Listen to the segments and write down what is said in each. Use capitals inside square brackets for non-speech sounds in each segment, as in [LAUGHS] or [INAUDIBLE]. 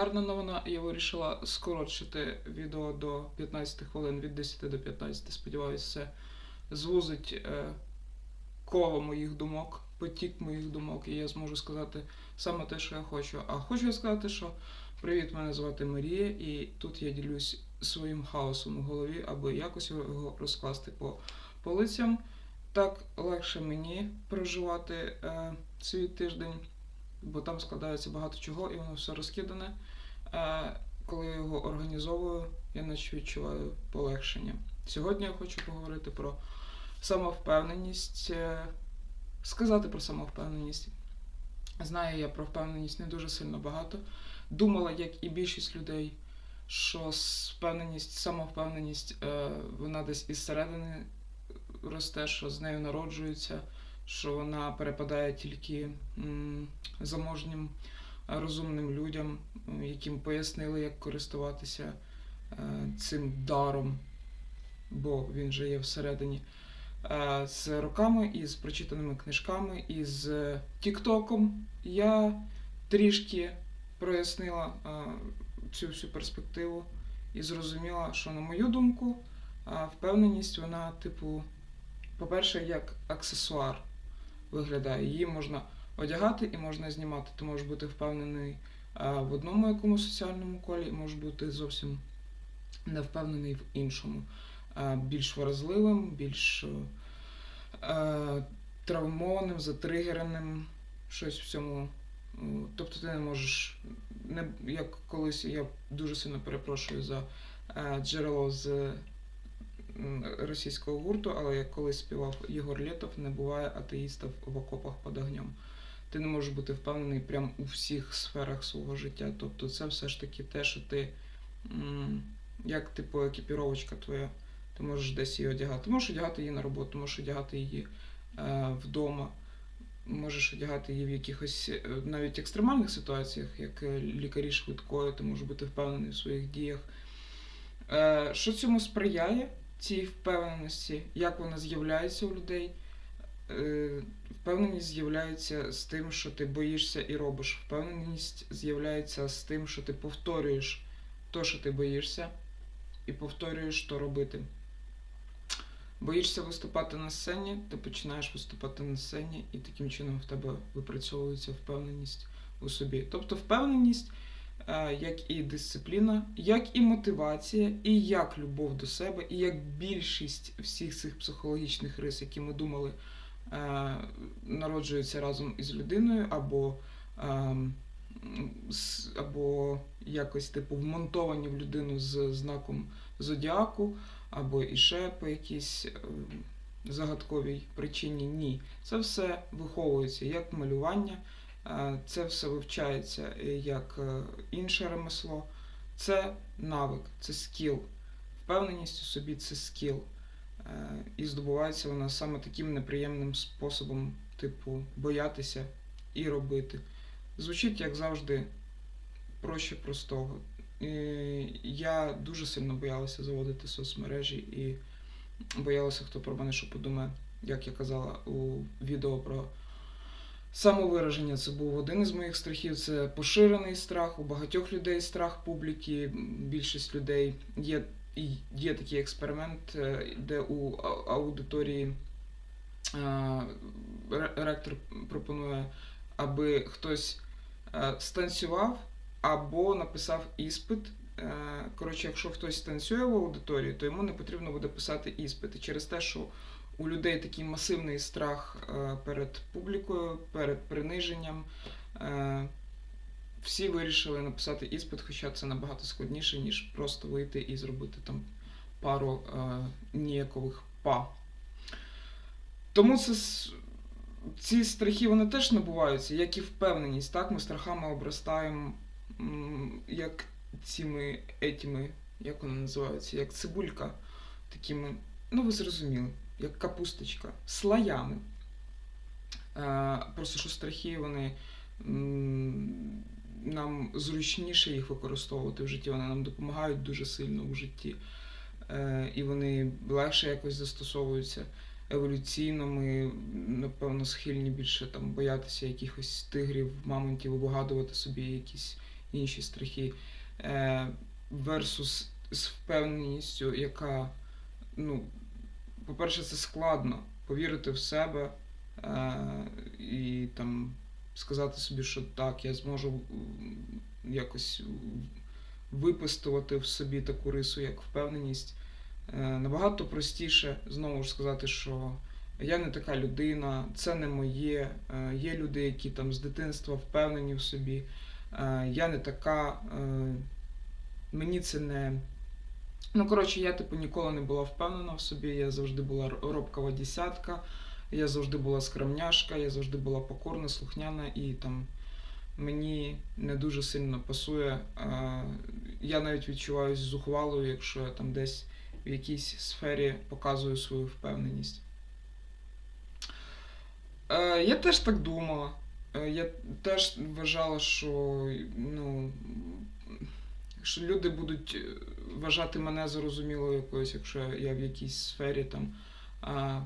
гарна новина. Я вирішила скоротшити відео до 15 хвилин від 10 до 15. Сподіваюся, це звузить е, коло моїх думок, потік моїх думок, і я зможу сказати саме те, що я хочу. А хочу сказати, що привіт, мене звати Марія, і тут я ділюсь своїм хаосом у голові, аби якось його розкласти по полицям. Так легше мені проживати е, свій тиждень, бо там складається багато чого, і воно все розкидане. Е, коли я його організовую, я наче відчуваю полегшення. Сьогодні я хочу поговорити про самовпевненість, е, сказати про самовпевненість. Знаю я про впевненість не дуже сильно багато. Думала, як і більшість людей, що впевненість, самовпевненість, е, вона десь із середини росте, що з нею народжується, що вона перепадає тільки заможнім, е, розумним людям, яким пояснили, як користуватися е, цим даром, бо він же є всередині. Е, З роками і з прочитаними книжками, і з Тіктоком я трішки прояснила цю всю перспективу і зрозуміла, що, на мою думку, впевненість, вона, типу, по-перше, як аксесуар виглядає. Її можна одягати і можна знімати. Ти можеш бути впевнений в одному якомусь соціальному колі, і можеш бути зовсім не впевнений в іншому. Більш вразливим, більш травмованим, затригереним, щось в цьому. Тобто ти не можеш, не, як колись я дуже сильно перепрошую за джерело з російського гурту, але як колись співав Єгор Лєтов, не буває атеїстів в окопах під огнем. Ти не можеш бути впевнений прямо у всіх сферах свого життя. Тобто це все ж таки те, що ти, як типу екіпіровочка твоя, ти можеш десь її одягати. Ти можеш одягати її на роботу, можеш одягати її е, вдома, можеш одягати її в якихось е, навіть екстремальних ситуаціях, як е, лікарі швидкої, ти можеш бути впевнений в своїх діях. Е, що цьому сприяє, цій впевненості, як вона з'являється у людей? Е, Впевненість з'являється з тим, що ти боїшся і робиш. Впевненість з'являється з тим, що ти повторюєш то, що ти боїшся, і повторюєш, що робити. Боїшся виступати на сцені, ти починаєш виступати на сцені, і таким чином в тебе випрацьовується впевненість у собі. Тобто впевненість, як і дисципліна, як і мотивація, і як любов до себе, і як більшість всіх цих психологічних рис, які ми думали, е, народжуються разом із людиною, або, ем, або якось типу вмонтовані в людину з знаком зодіаку, або іще по якійсь е, загадковій причині. Ні. Це все виховується як малювання, е, це все вивчається е, як е, інше ремесло. Це навик, це скіл. Впевненість у собі це скіл. Е, І здобувається вона саме таким неприємним способом, типу, боятися і робити. Звучить, як завжди, проще простого. І я дуже сильно боялася заводити соцмережі і боялася, хто про мене що подумає, як я казала у відео про самовираження. Це був один із моїх страхів. Це поширений страх. У багатьох людей страх публіки. Більшість людей є, є такий експеримент, е, де у аудиторії е, ректор пропонує, аби хтось е, станцював або написав іспит. Коротше, якщо хтось танцює в аудиторії, то йому не потрібно буде писати іспит. Через те, що у людей такий масивний страх е, перед публікою, перед приниженням, е, всі вирішили написати іспит, хоча це набагато складніше, ніж просто вийти і зробити там пару е, ніякових па. Тому це ці страхи вони теж набуваються, як і впевненість. Так, ми страхами обростаємо, як цими етіми, як вони називаються, як цибулька, такими, ну ви зрозуміли, як капусточка, слоями. Е, просто що страхи, вони нам зручніше їх використовувати в житті, вони нам допомагають дуже сильно у житті. Е, і вони легше якось застосовуються еволюційно. Ми, напевно, схильні більше там боятися якихось тигрів, мамонтів, вигадувати собі якісь інші страхи. Versus з впевненістю, яка, ну, по-перше, це складно повірити в себе е, і там сказати собі, що так, я зможу якось випистувати в собі таку рису, як впевненість. Е, Набагато простіше знову ж сказати, що я не така людина, це не моє. Е, Є люди, які там з дитинства впевнені в собі. Я не така, мені це не. Ну, коротше, я типу ніколи не була впевнена в собі, я завжди була робкова десятка, я завжди була скромняшка, я завжди була покорна, слухняна і там мені не дуже сильно пасує. Я навіть відчуваюсь зухвалою, якщо я там десь в якійсь сфері показую свою впевненість. Е, Я теж так думала. Е, Я теж вважала, що ну, що люди будуть е, вважати мене зрозумілою якоюсь, якщо я в якійсь сфері там а,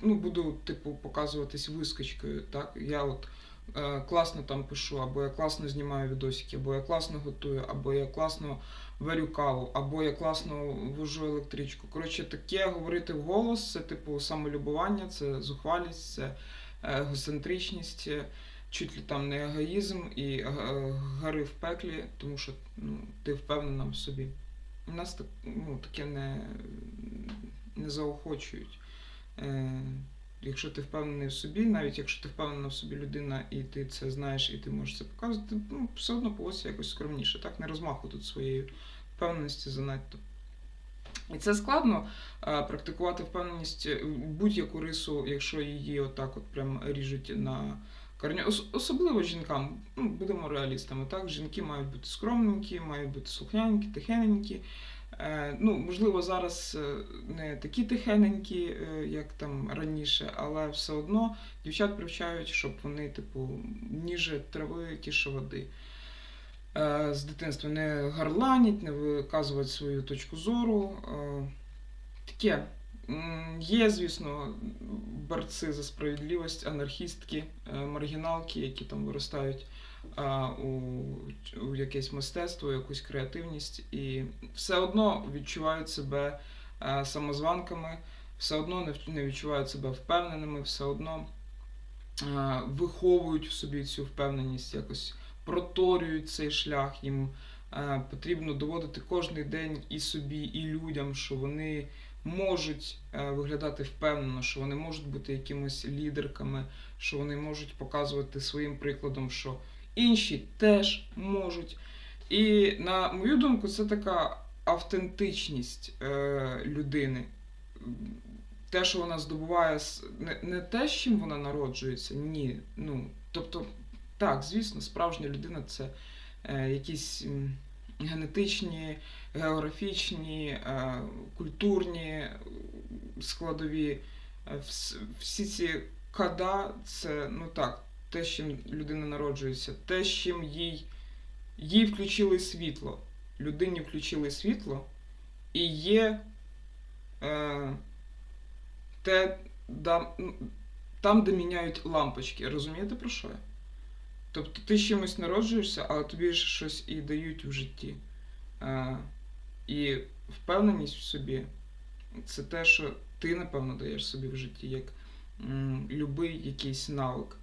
ну, буду, типу, показуватись вискочкою. Так? Я от е, класно там пишу, або я класно знімаю відосики, або я класно готую, або я класно варю каву, або я класно вожу електричку. Коротше, таке говорити вголос, це типу самолюбування, це зухвалість, це е, егоцентричність, е, чуть ли там не егоїзм і е, гори в пеклі, тому що ну, ти впевнена в собі. У нас так, ну, таке не, не заохочують. Е, якщо ти впевнений в собі, навіть якщо ти впевнена в собі людина, і ти це знаєш, і ти можеш це показувати, ну, все одно поводься якось скромніше. Так, не розмахуй тут своєю впевненості занадто. І це складно е, практикувати впевненість е, будь-яку рису, якщо її отак от прям ріжуть на корню. Ос- особливо жінкам, ну, будемо реалістами, так? Жінки мають бути скромненькі, мають бути слухняненькі, тихененькі. Е, ну, можливо, зараз е, не такі тихененькі, е, як там раніше, але все одно дівчат привчають, щоб вони, типу, ніже трави, тіше води. Е, з дитинства не гарланять, не виказувати свою точку зору. Е, таке. Є, звісно, борці за справедливість, анархістки, е, маргіналки, які там виростають у, у якесь мистецтво, якусь креативність, і все одно відчувають себе е, самозванками, все одно не, відчувають себе впевненими, все одно е, виховують в собі цю впевненість, якось проторюють цей шлях. Їм потрібно доводити кожен день і собі, і людям, що вони можуть е, виглядати впевнено, що вони можуть бути якимись лідерками, що вони можуть показувати своїм прикладом, що інші теж можуть. І на мою думку, це така автентичність е, людини. Те, що вона здобуває, не, не те, з чим вона народжується, ні. Ну, тобто, так, звісно, справжня людина це е, якісь генетичні, географічні, е, культурні складові. Е, всі ці када це ну так, те, чим людина народжується, те, з чим їй, їй включили світло. Людині включили світло, і є е, те, да, там, де міняють лампочки. Розумієте про що я? Тобто ти з чимось народжуєшся, але тобі ж щось і дають в житті. Е, і впевненість в собі це те, що ти, напевно, даєш собі в житті, як м, любий якийсь навик,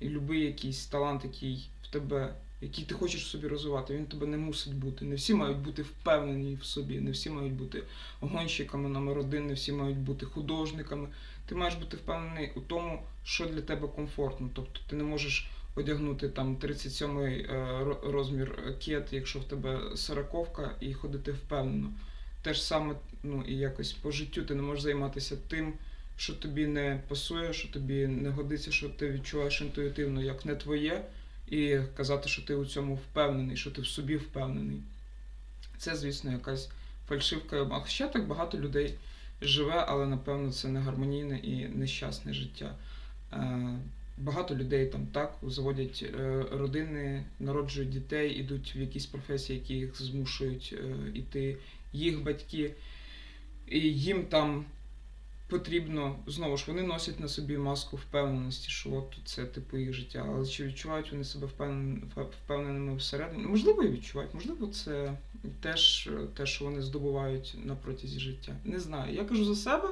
і любий якийсь талант, який в тебе, який ти хочеш собі розвивати, він тебе не мусить бути. Не всі мають бути впевнені в собі, не всі мають бути гонщиками номер один, не всі мають бути художниками. Ти маєш бути впевнений у тому, що для тебе комфортно. Тобто ти не можеш одягнути там 37-й е, розмір е, кет, якщо в тебе сороковка, і ходити впевнено. Те ж саме, ну і якось по життю ти не можеш займатися тим, що тобі не пасує, що тобі не годиться, що ти відчуваєш інтуїтивно, як не твоє, і казати, що ти у цьому впевнений, що ти в собі впевнений. Це, звісно, якась фальшивка обман. Хоча так багато людей живе, але напевно це не гармонійне і нещасне життя. Багато людей там так заводять е, родини, народжують дітей, ідуть в якісь професії, які їх змушують е, іти їх батьки, і їм там потрібно знову ж вони носять на собі маску впевненості, що от це типу їх життя. Але чи відчувають вони себе впевнен- впевненими всередині? Можливо, і відчувають, можливо, це теж е, те, що вони здобувають на протязі життя. Не знаю. Я кажу за себе.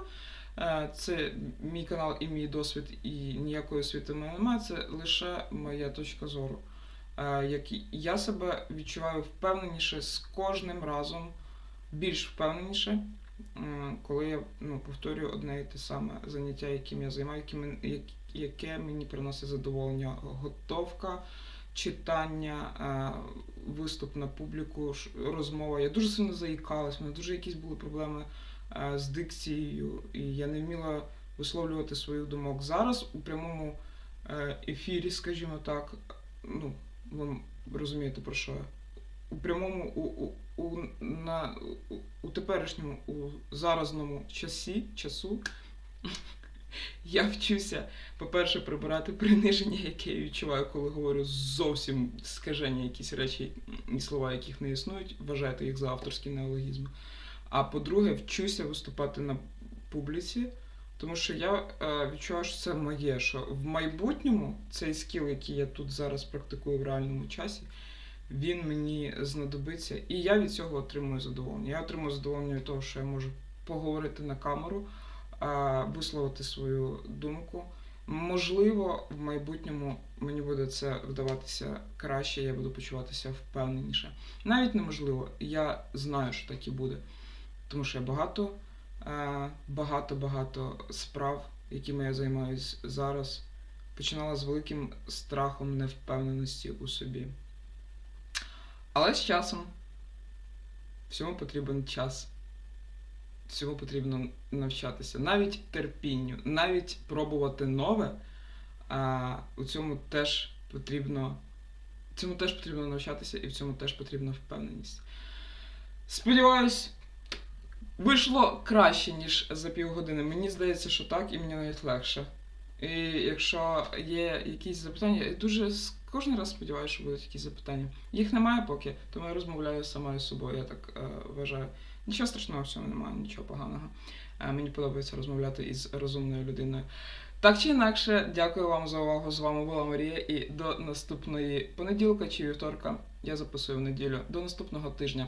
Е, Це мій канал і мій досвід, і ніякої освіти мене немає. Це лише моя точка зору. Е, Як я себе відчуваю впевненіше з кожним разом, більш впевненіше, коли я ну, повторюю одне і те саме заняття, яким я займаю, яке, мені приносить задоволення. Готовка, читання, е, виступ на публіку, розмова. Я дуже сильно заїкалась, у мене дуже якісь були проблеми з дикцією, і я не вміла висловлювати своїх думок. Зараз у прямому е, ефірі, скажімо так, ну, ви розумієте про що я. У прямому, у, у, у, на, у, у теперішньому, у заразному часі, часу [LAUGHS] я вчуся, по-перше, прибирати приниження, яке я відчуваю, коли говорю зовсім скажені якісь речі і слова, яких не існують, вважайте їх за авторські неологізми. А по-друге, вчуся виступати на публіці, тому що я е, відчуваю, що це моє, що в майбутньому цей скіл, який я тут зараз практикую в реальному часі, він мені знадобиться, і я від цього отримую задоволення. Я отримую задоволення від того, що я можу поговорити на камеру, е, висловити свою думку. Можливо, в майбутньому мені буде це вдаватися краще, я буду почуватися впевненіше. Навіть неможливо, я знаю, що так і буде. Тому що я багато, е, багато, багато справ, якими я займаюся зараз, починала з великим страхом невпевненості у собі. Але з часом всьому потрібен час. Всьому потрібно навчатися. Навіть терпінню, навіть пробувати нове, а у цьому теж потрібно. Цьому теж потрібно навчатися, і в цьому теж потрібна впевненість. Сподіваюсь, вийшло краще, ніж за півгодини. Мені здається, що так, і мені навіть легше. І якщо є якісь запитання, я дуже кожен раз сподіваюся, що будуть якісь запитання. Їх немає поки, тому я розмовляю сама з собою, я так е, вважаю. Нічого страшного в цьому немає, нічого поганого. Е, мені подобається розмовляти із розумною людиною. Так чи інакше, дякую вам за увагу. З вами була Марія, і до наступної понеділка чи вівторка я записую в неділю. До наступного тижня.